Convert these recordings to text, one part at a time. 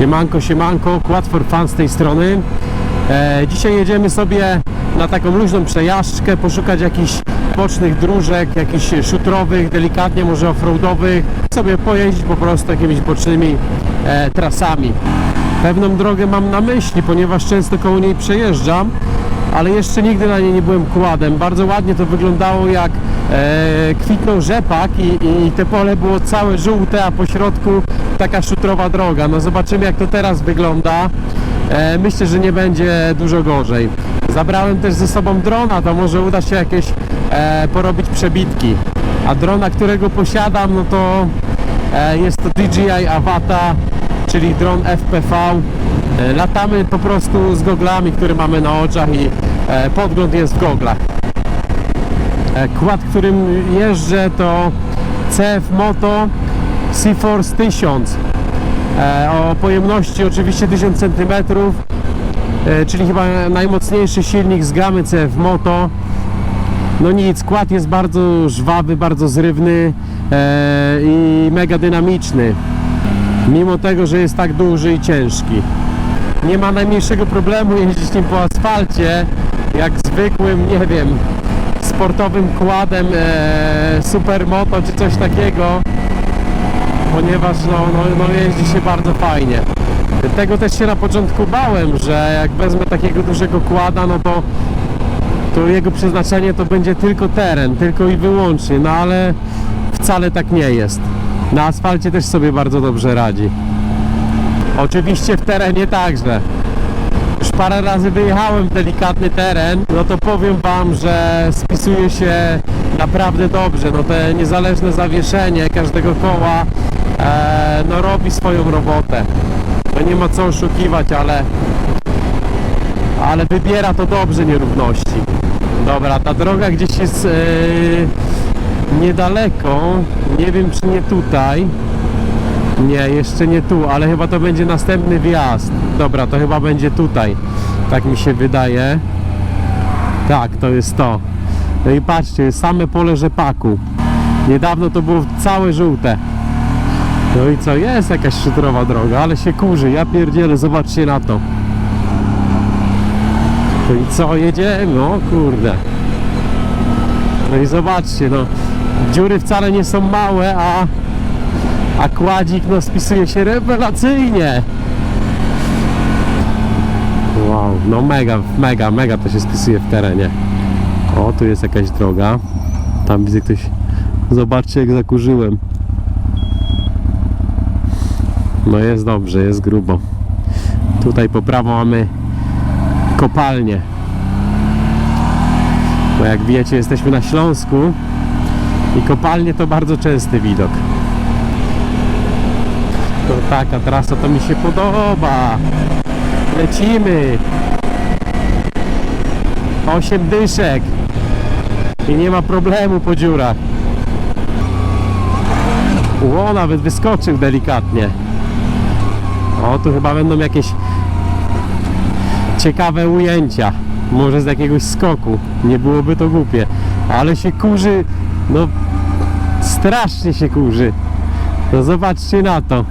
Siemanko, siemanko, Quad for Fun z tej strony. E, dzisiaj jedziemy sobie na taką luźną przejażdżkę, poszukać jakichś bocznych dróżek, jakichś szutrowych, delikatnie może offroadowych, sobie pojeździć po prostu jakimiś bocznymi e, trasami. Pewną drogę mam na myśli, ponieważ często koło niej przejeżdżam, ale jeszcze nigdy na niej nie byłem kładem. Bardzo ładnie to wyglądało jak e, kwitnął rzepak i, i te pole było całe żółte, a po środku taka szutrowa droga. No zobaczymy jak to teraz wygląda. E, myślę, że nie będzie dużo gorzej. Zabrałem też ze sobą drona, to może uda się jakieś e, porobić przebitki. A drona, którego posiadam, no to e, jest to DJI Avata, czyli dron FPV. E, Latamy po prostu z goglami, które mamy na oczach i podgląd jest w goglach. E, Kład, którym jeżdżę to CF Moto SeaForce 1000 e, o pojemności oczywiście 1000 cm e, czyli chyba najmocniejszy silnik z gamy CF Moto. No nic, kład jest bardzo żwawy, bardzo zrywny e, i mega dynamiczny. Mimo tego, że jest tak duży i ciężki. Nie ma najmniejszego problemu jeździć nim po asfalcie jak zwykłym, nie wiem sportowym kładem e, supermoto czy coś takiego ponieważ no, no, no jeździ się bardzo fajnie. Tego też się na początku bałem, że jak wezmę takiego dużego kłada no to to jego przeznaczenie to będzie tylko teren, tylko i wyłącznie, no ale wcale tak nie jest. Na asfalcie też sobie bardzo dobrze radzi. Oczywiście w terenie także już parę razy wyjechałem w delikatny teren, no to powiem Wam, że spisuje się naprawdę dobrze. No te niezależne zawieszenie każdego koła e, no robi swoją robotę. No nie ma co oszukiwać, ale ale wybiera to dobrze nierówności. Dobra, ta droga gdzieś jest e, niedaleko. Nie wiem czy nie tutaj. Nie, jeszcze nie tu, ale chyba to będzie następny wjazd. Dobra, to chyba będzie tutaj. Tak mi się wydaje. Tak, to jest to. No i patrzcie, same pole rzepaku. Niedawno to było całe żółte. No i co, jest jakaś szutrowa droga, ale się kurzy. Ja pierdzielę, zobaczcie na to. No i co, jedziemy? O kurde. No i zobaczcie, no. Dziury wcale nie są małe, a a kładzik no spisuje się rewelacyjnie. Wow, no mega, mega, mega to się spisuje w terenie. O, tu jest jakaś droga. Tam widzę ktoś. Zobaczcie jak zakurzyłem. No jest dobrze, jest grubo. Tutaj po prawo mamy kopalnię. Bo jak wiecie jesteśmy na Śląsku i kopalnie to bardzo częsty widok to taka trasa to mi się podoba. Lecimy. 8 dyszek. I nie ma problemu po dziurach. Ło, nawet wyskoczył delikatnie. O, tu chyba będą jakieś ciekawe ujęcia. Może z jakiegoś skoku. Nie byłoby to głupie. Ale się kurzy. No strasznie się kurzy. No zobaczcie na to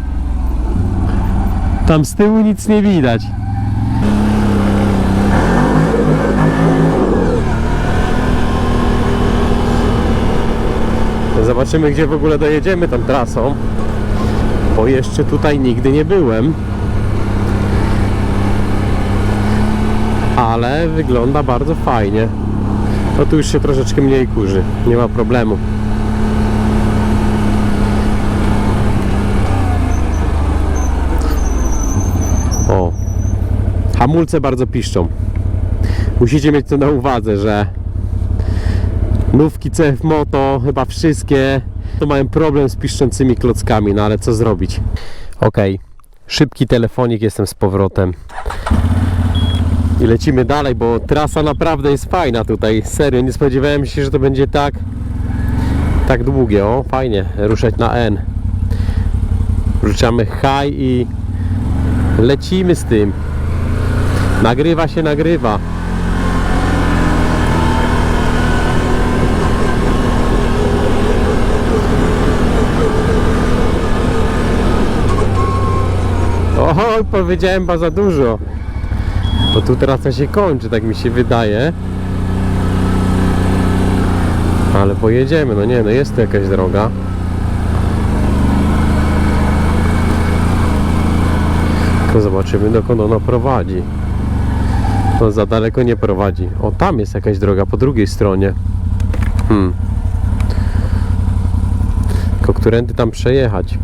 tam z tyłu nic nie widać. Zobaczymy gdzie w ogóle dojedziemy tą trasą. Bo jeszcze tutaj nigdy nie byłem. Ale wygląda bardzo fajnie. No tu już się troszeczkę mniej kurzy. Nie ma problemu. O. Hamulce bardzo piszczą. Musicie mieć to na uwadze, że nówki CF Moto, chyba wszystkie, to mają problem z piszczącymi klockami, no ale co zrobić? Ok, szybki telefonik, jestem z powrotem. I lecimy dalej, bo trasa naprawdę jest fajna tutaj. Serio, nie spodziewałem się, że to będzie tak tak długie. O, fajnie, ruszać na N. Ruszamy high i Lecimy z tym. Nagrywa się, nagrywa. Oj, powiedziałem chyba za dużo. Bo tu trasa się kończy, tak mi się wydaje. Ale pojedziemy, no nie, no jest tu jakaś droga. Tylko zobaczymy dokąd ona prowadzi. No za daleko nie prowadzi. O, tam jest jakaś droga po drugiej stronie. Hmm. Tylko którędy tam przejechać?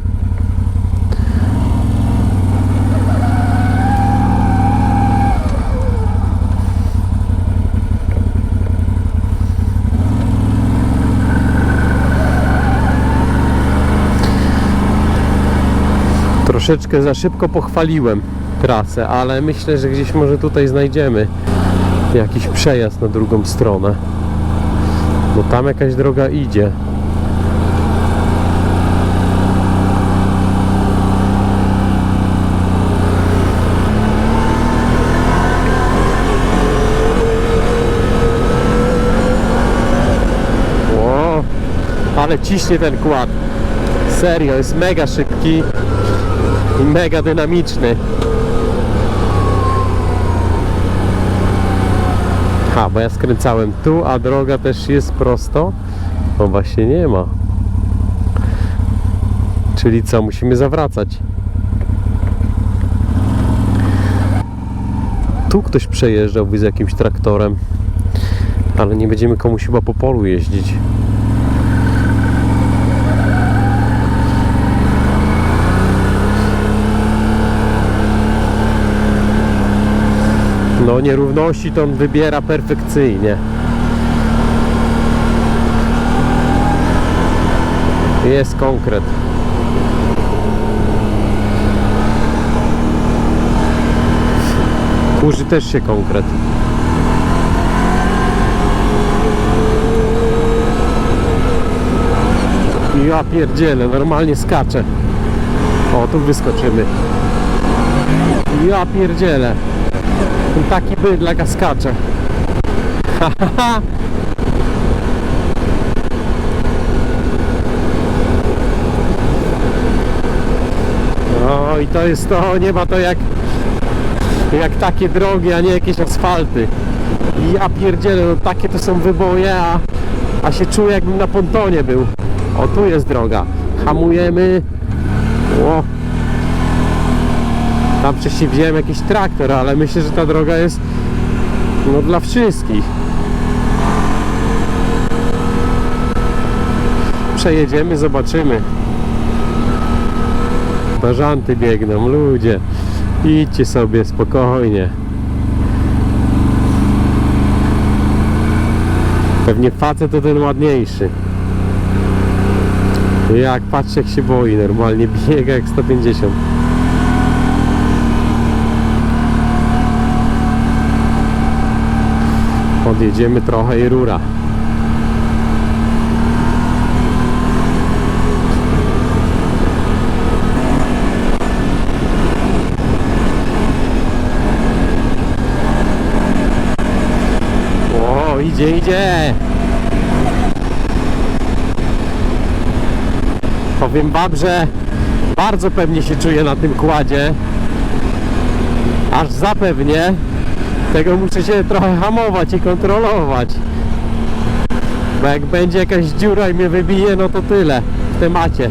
Troszeczkę za szybko pochwaliłem trasę, ale myślę, że gdzieś może tutaj znajdziemy jakiś przejazd na drugą stronę. Bo tam jakaś droga idzie. Ło, ale ciśnie ten kład. Serio, jest mega szybki i mega dynamiczny. Ha, bo ja skręcałem tu, a droga też jest prosto. No właśnie nie ma. Czyli co, musimy zawracać. Tu ktoś przejeżdżał z jakimś traktorem. Ale nie będziemy komuś chyba po polu jeździć. No nierówności to on wybiera perfekcyjnie. Jest konkret. Kurzy też się konkret. Ja pierdzielę, normalnie skaczę. O, tu wyskoczymy. Ja pierdzielę. Taki bydlak skacze. No i to jest to, nie ma to jak jak takie drogi, a nie jakieś asfalty. Ja pierdzielę, no takie to są wyboje, a, a się czuję jakbym na pontonie był. O, tu jest droga. Hamujemy. O, tam wcześniej widziałem jakiś traktor, ale myślę, że ta droga jest no dla wszystkich. Przejedziemy, zobaczymy. Bażanty biegną, ludzie. Idźcie sobie spokojnie. Pewnie facet to ten ładniejszy. Jak patrzcie jak się boi, normalnie biega jak 150. Odjedziemy trochę i rura. O, idzie, idzie. Powiem że bardzo pewnie się czuję na tym kładzie. Aż zapewnie tego muszę się trochę hamować i kontrolować. Bo jak będzie jakaś dziura i mnie wybije, no to tyle w temacie.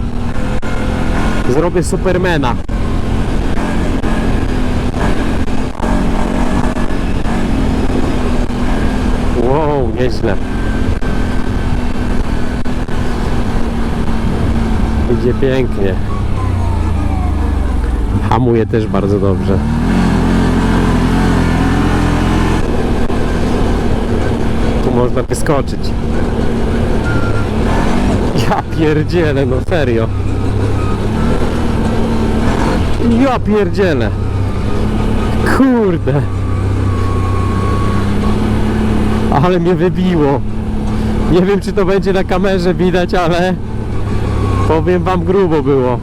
Zrobię Supermana. Wow, nieźle. Idzie pięknie. Hamuje też bardzo dobrze. Można wyskoczyć. Ja pierdzielę, no serio. Ja pierdzielę. Kurde. Ale mnie wybiło. Nie wiem czy to będzie na kamerze widać, ale powiem wam grubo było.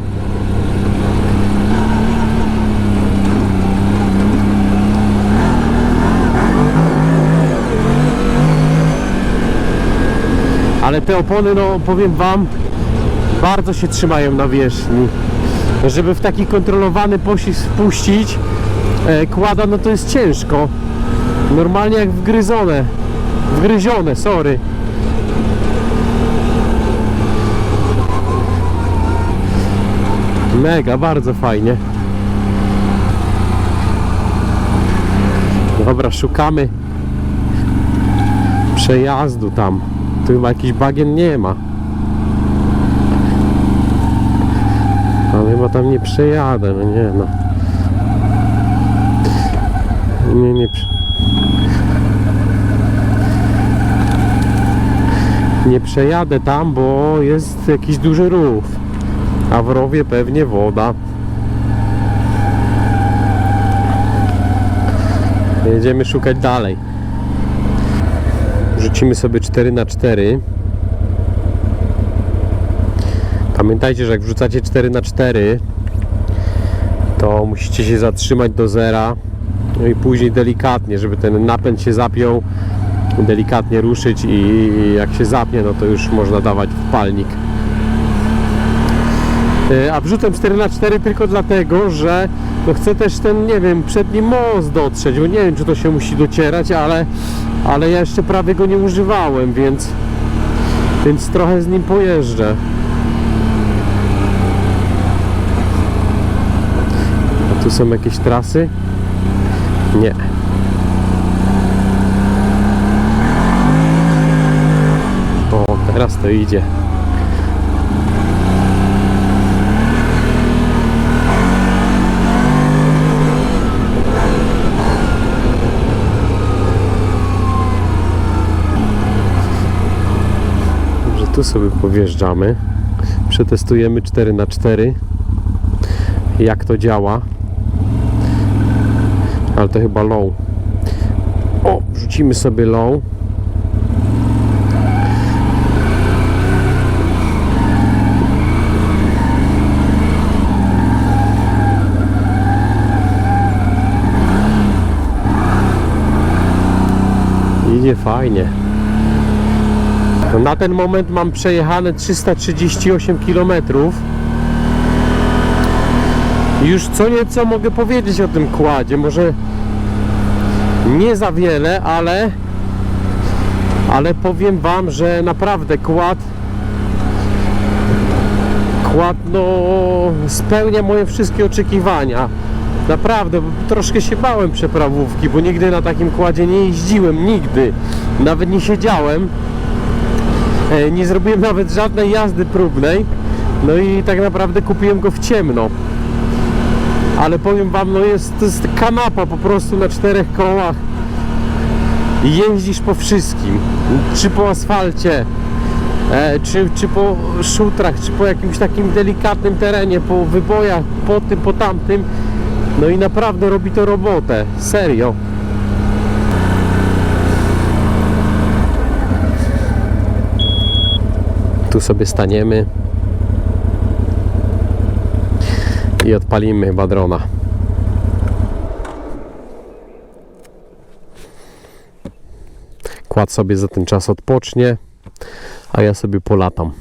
Ale te opony, no powiem wam, bardzo się trzymają na wierzchni. żeby w taki kontrolowany poślizg wpuścić e, kłada, no to jest ciężko. Normalnie jak wgryzone. Wgryzione, sorry. Mega, bardzo fajnie. Dobra, szukamy przejazdu tam. Tu chyba jakiś bagien nie ma. Ale chyba tam nie przejadę, no nie no. Nie, nie. Nie przejadę tam, bo jest jakiś duży rów. A w rowie pewnie woda. Jedziemy szukać dalej. Rzucimy sobie 4 na 4 Pamiętajcie, że jak wrzucacie 4 na 4 to musicie się zatrzymać do zera no i później delikatnie, żeby ten napęd się zapiął delikatnie ruszyć i jak się zapnie, no to już można dawać w palnik. E, A wrzucam 4 na 4 tylko dlatego, że no chcę też ten, nie wiem, przedni most dotrzeć, bo nie wiem, czy to się musi docierać, ale, ale ja jeszcze prawie go nie używałem, więc, więc trochę z nim pojeżdżę. A tu są jakieś trasy? Nie. O, teraz to idzie. Dobrze, tu sobie powjeżdżamy. Przetestujemy 4 na 4 jak to działa. Ale to chyba low. O, wrzucimy sobie low. Idzie fajnie. No Na ten moment mam przejechane 338 km. Już co nieco mogę powiedzieć o tym kładzie. Może nie za wiele, ale ale powiem Wam, że naprawdę kład kład no spełnia moje wszystkie oczekiwania. Naprawdę, troszkę się bałem przeprawówki, bo nigdy na takim kładzie nie jeździłem, nigdy. Nawet nie siedziałem. E, Nie zrobiłem nawet żadnej jazdy próbnej. No i tak naprawdę kupiłem go w ciemno. Ale powiem Wam, no jest, to jest kanapa po prostu na czterech kołach. Jeździsz po wszystkim. Czy po asfalcie, e, czy, czy po szutrach, czy po jakimś takim delikatnym terenie, po wybojach, po tym, po tamtym. No i naprawdę robi to robotę. Serio. Tu sobie staniemy i odpalimy chyba drona. Kład sobie za ten czas odpocznie, a ja sobie polatam.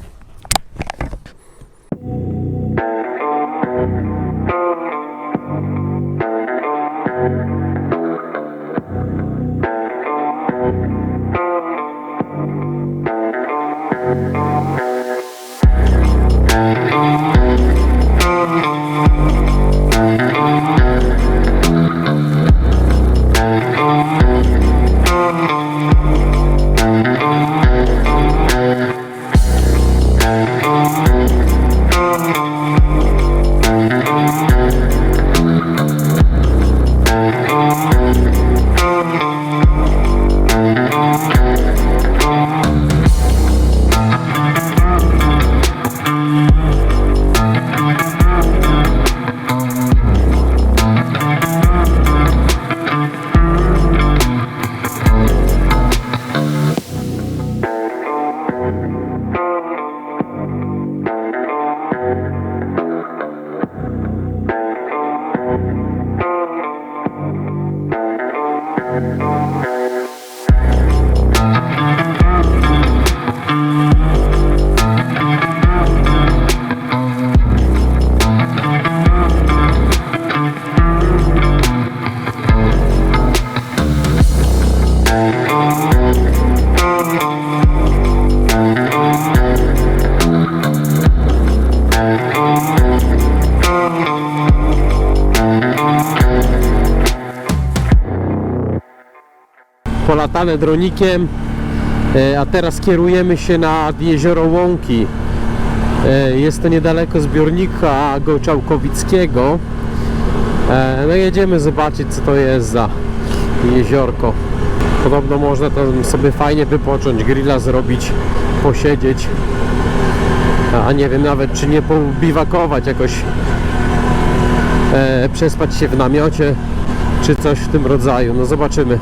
Polatane dronikiem, e, a teraz kierujemy się nad jezioro Łąki. E, Jest to niedaleko zbiornika Gołczałkowickiego. E, No jedziemy zobaczyć co to jest za jeziorko. Podobno można tam sobie fajnie wypocząć, grilla zrobić, posiedzieć. A- nie wiem nawet czy nie pobiwakować jakoś, przespać się w namiocie czy coś w tym rodzaju. No zobaczymy.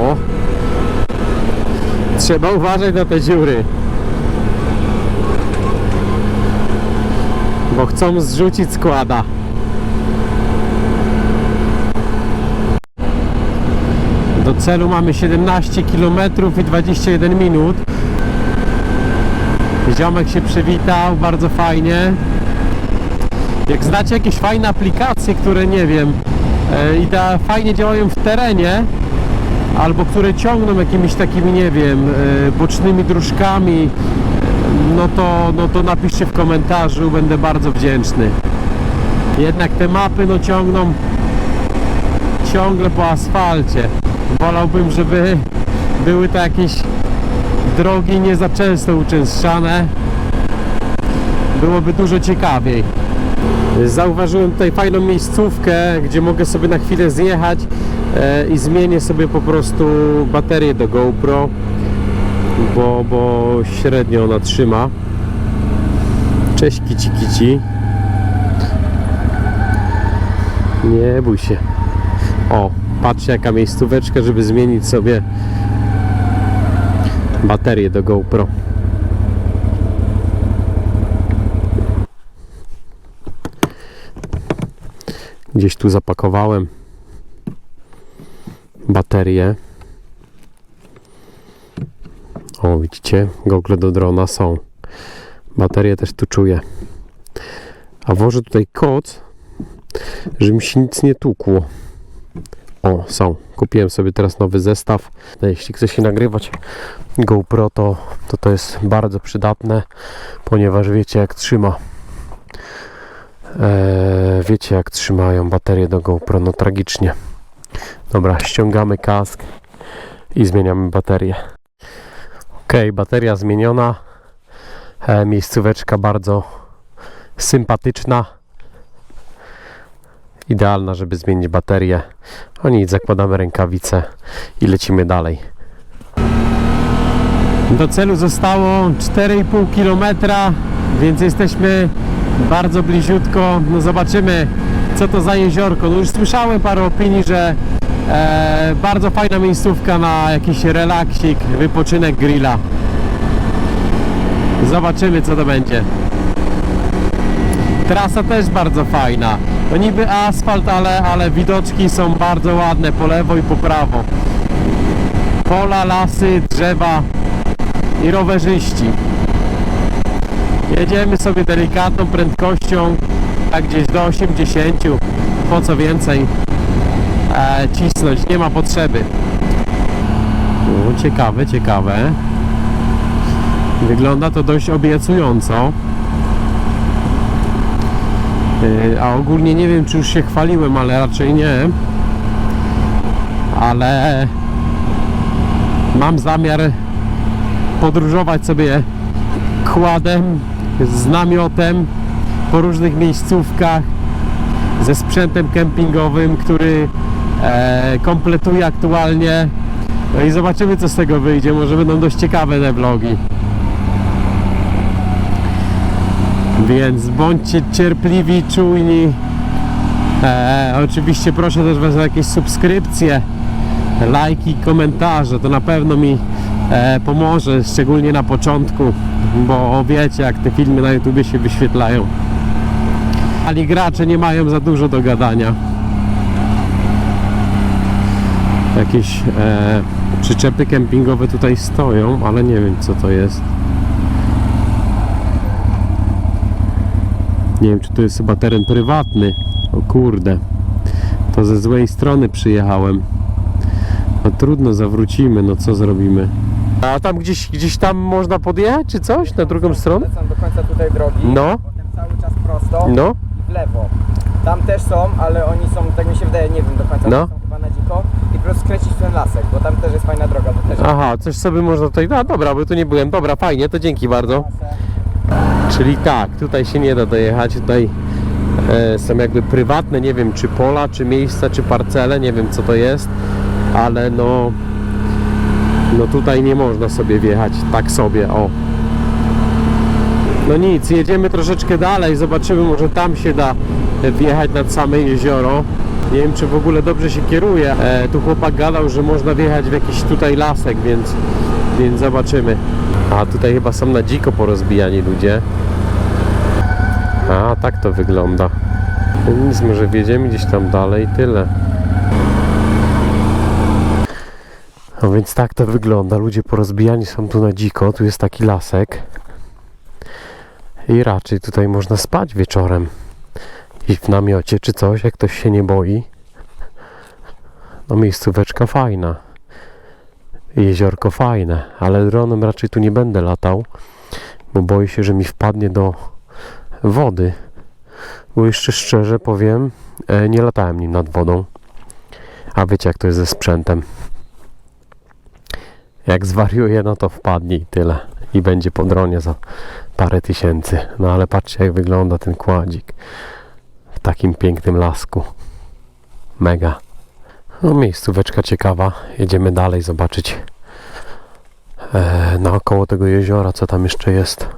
O. Trzeba uważać na te dziury. Bo chcą zrzucić składa. Do celu mamy 17 km i 21 minut. Ziomek się przywitał, bardzo fajnie. Jak znacie jakieś fajne aplikacje, które nie wiem, e, i da, fajnie działają w terenie, albo które ciągną jakimiś takimi, nie wiem, e, bocznymi dróżkami, no to, no to napiszcie w komentarzu, będę bardzo wdzięczny. Jednak te mapy no ciągną ciągle po asfalcie. Wolałbym, żeby były to jakieś drogi nie za często uczęszczane. Byłoby dużo ciekawiej. Zauważyłem tutaj fajną miejscówkę, gdzie mogę sobie na chwilę zjechać i zmienię sobie po prostu baterię do GoPro, bo, bo średnio ona trzyma. Cześć kici kici. Nie bój się. O, patrzcie jaka miejscóweczka, żeby zmienić sobie baterię do GoPro. Gdzieś tu zapakowałem baterię. O, widzicie, gogle do drona są. Baterie też tu czuję. A włożę tutaj koc, żeby mi się nic nie tukło. O, są. Kupiłem sobie teraz nowy zestaw. No, Jeśli chce się nagrywać GoPro, to, to to jest bardzo przydatne, ponieważ wiecie jak trzyma. Eee, wiecie jak trzymają baterie do GoPro, no tragicznie. Dobra, ściągamy kask i zmieniamy baterię. Ok, bateria zmieniona. E, miejscóweczka bardzo sympatyczna. Idealna, żeby zmienić baterię. O nic, zakładamy rękawice i lecimy dalej. Do celu zostało 4,5 km, więc jesteśmy bardzo bliziutko. No zobaczymy, co to za jeziorko. No już słyszałem parę opinii, że e, bardzo fajna miejscówka na jakiś relaksik, wypoczynek grilla. Zobaczymy, co to będzie. Trasa też bardzo fajna. No niby asfalt, ale, ale widoczki są bardzo ładne po lewo i po prawo. Pola, lasy, drzewa i rowerzyści. Jedziemy sobie delikatną prędkością, tak gdzieś do 80. Po co więcej e, cisnąć, nie ma potrzeby. O, ciekawe, ciekawe. Wygląda to dość obiecująco. Yy, A ogólnie nie wiem, czy już się chwaliłem, ale raczej nie. Ale mam zamiar podróżować sobie kładem, z namiotem po różnych miejscówkach ze sprzętem kempingowym, który e, kompletuje aktualnie. No i zobaczymy, co z tego wyjdzie. Może będą dość ciekawe te vlogi. Więc bądźcie cierpliwi, czujni. E, oczywiście proszę też Was o jakieś subskrypcje, lajki, komentarze. To na pewno mi e, pomoże, szczególnie na początku, bo wiecie jak te filmy na YouTubie się wyświetlają. Ali gracze nie mają za dużo do gadania. Jakieś e, przyczepy kempingowe tutaj stoją, ale nie wiem co to jest. Nie wiem, czy to jest chyba teren prywatny. O kurde. To ze złej strony przyjechałem. No trudno, zawrócimy, no co zrobimy? A tam gdzieś, gdzieś tam można podjechać, czy coś? Na drugą stronę? Są do końca tutaj drogi. No. Potem cały czas prosto No, i w lewo. Tam też są, ale oni są, tak mi się wydaje, nie wiem do końca, No. są chyba na dziko. I po prostu skręcić ten lasek, bo tam też jest fajna droga. Też aha, coś sobie można tutaj... A dobra, bo tu nie byłem. Dobra, fajnie, to dzięki bardzo. Czyli tak, tutaj się nie da dojechać, tutaj e, są jakby prywatne, nie wiem czy pola, czy miejsca, czy parcele, nie wiem co to jest, ale no, no tutaj nie można sobie wjechać tak sobie, o. No nic, jedziemy troszeczkę dalej, zobaczymy, może tam się da wjechać nad same jezioro. Nie wiem, czy w ogóle dobrze się kieruje. E, tu chłopak gadał, że można wjechać w jakiś tutaj lasek, więc, więc zobaczymy. A tutaj chyba są na dziko porozbijani ludzie. A, tak to wygląda. No nic, może wjedziemy gdzieś tam dalej, tyle. No więc tak to wygląda. Ludzie porozbijani są tu na dziko. Tu jest taki lasek. I raczej tutaj można spać wieczorem. W namiocie czy coś, jak ktoś się nie boi. No miejscóweczka fajna. Jeziorko fajne, ale dronem raczej tu nie będę latał, bo boję się, że mi wpadnie do wody. Bo jeszcze szczerze powiem, e, nie latałem nim nad wodą. A wiecie jak to jest ze sprzętem. Jak zwariuje, no to wpadnie i tyle. I będzie po dronie za parę tysięcy. No ale patrzcie jak wygląda ten kładzik. Takim pięknym lasku. Mega. No miejscóweczka ciekawa. Jedziemy dalej zobaczyć e, naokoło tego jeziora, co tam jeszcze jest.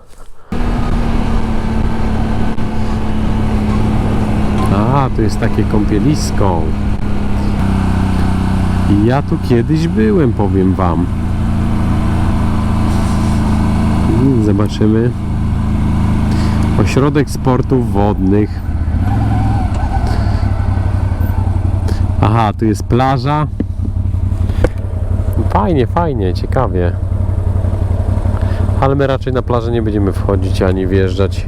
A, tu jest takie kąpielisko. Ja tu kiedyś byłem, powiem wam. Mm, Zobaczymy. Ośrodek sportów wodnych. Aha, tu jest plaża. Fajnie, fajnie, ciekawie. Ale my raczej na plażę nie będziemy wchodzić ani wjeżdżać.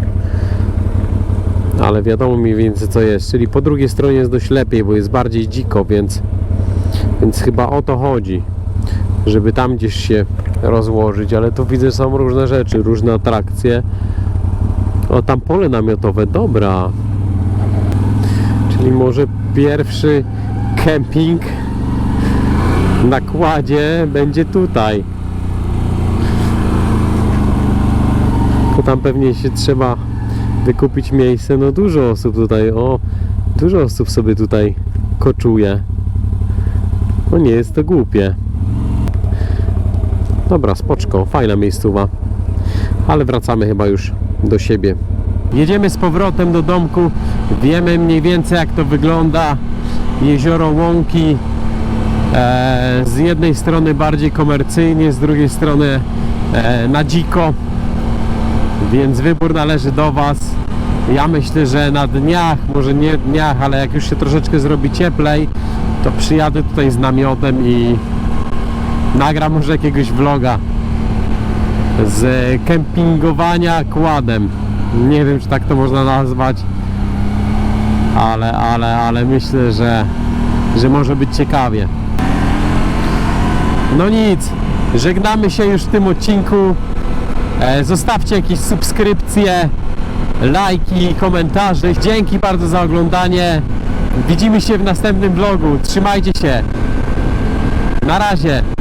Ale wiadomo mniej więcej co jest. Czyli po drugiej stronie jest dość lepiej, bo jest bardziej dziko, więc, więc chyba o to chodzi. Żeby tam gdzieś się rozłożyć, ale tu widzę są różne rzeczy, różne atrakcje. O, tam pole namiotowe, dobra. Czyli może pierwszy kemping na kładzie będzie tutaj. To tam pewnie się trzeba wykupić miejsce. No dużo osób tutaj, o, dużo osób sobie tutaj koczuje. No nie jest to głupie. Dobra, spoczko, fajna miejscowa. Ale wracamy chyba już do siebie. Jedziemy z powrotem do domku. Wiemy mniej więcej jak to wygląda. Jezioro Łąki. E, z jednej strony bardziej komercyjnie, z drugiej strony e, na dziko. Więc wybór należy do Was. Ja myślę, że na dniach, może nie dniach, ale jak już się troszeczkę zrobi cieplej, to przyjadę tutaj z namiotem i nagram może jakiegoś vloga z kempingowania kładem. Nie wiem, czy tak to można nazwać, ale, ale, ale myślę, że, że może być ciekawie. No nic, żegnamy się już w tym odcinku. E, Zostawcie jakieś subskrypcje, lajki, komentarze. Dzięki bardzo za oglądanie. Widzimy się w następnym vlogu. Trzymajcie się. Na razie.